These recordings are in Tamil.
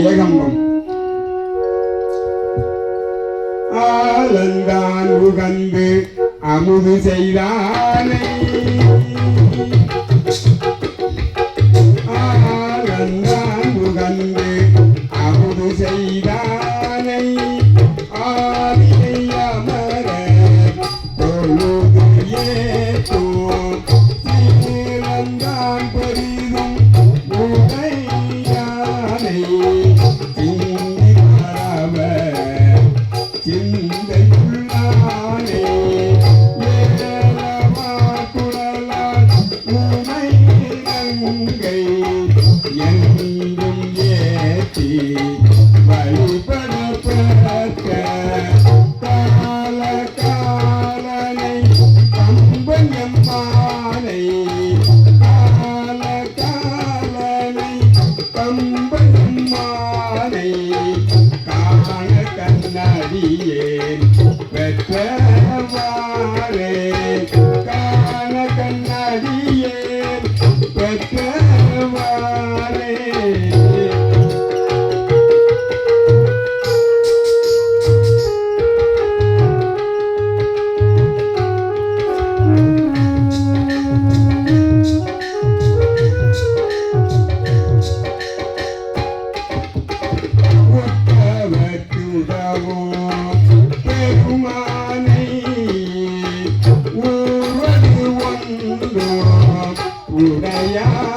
ஏகம்பம் ஆலந்தான் உகந்து அமுது செய்தானே. ஆலந்தான் உகந்து அமுது செய்தானை. கண்ணாடியே பெற்ற Yeah.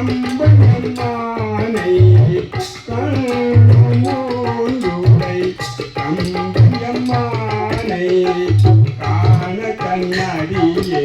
கம்பனை கண்ணுரை கம்பனை காண கண்ணடியே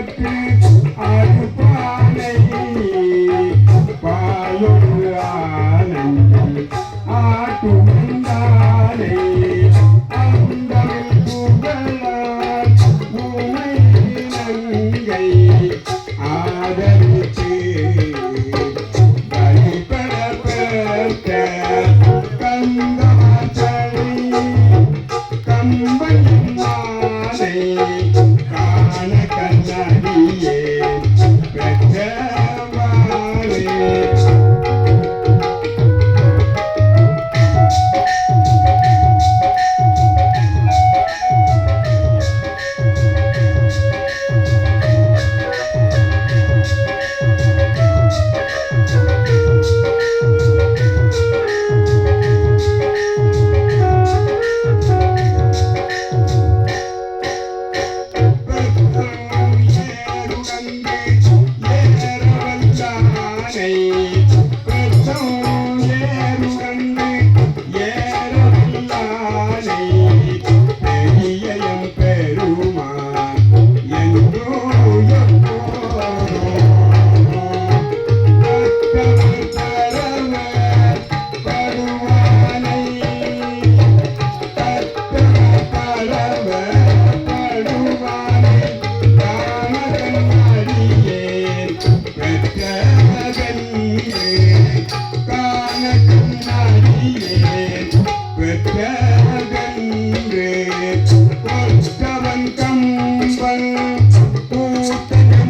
Lord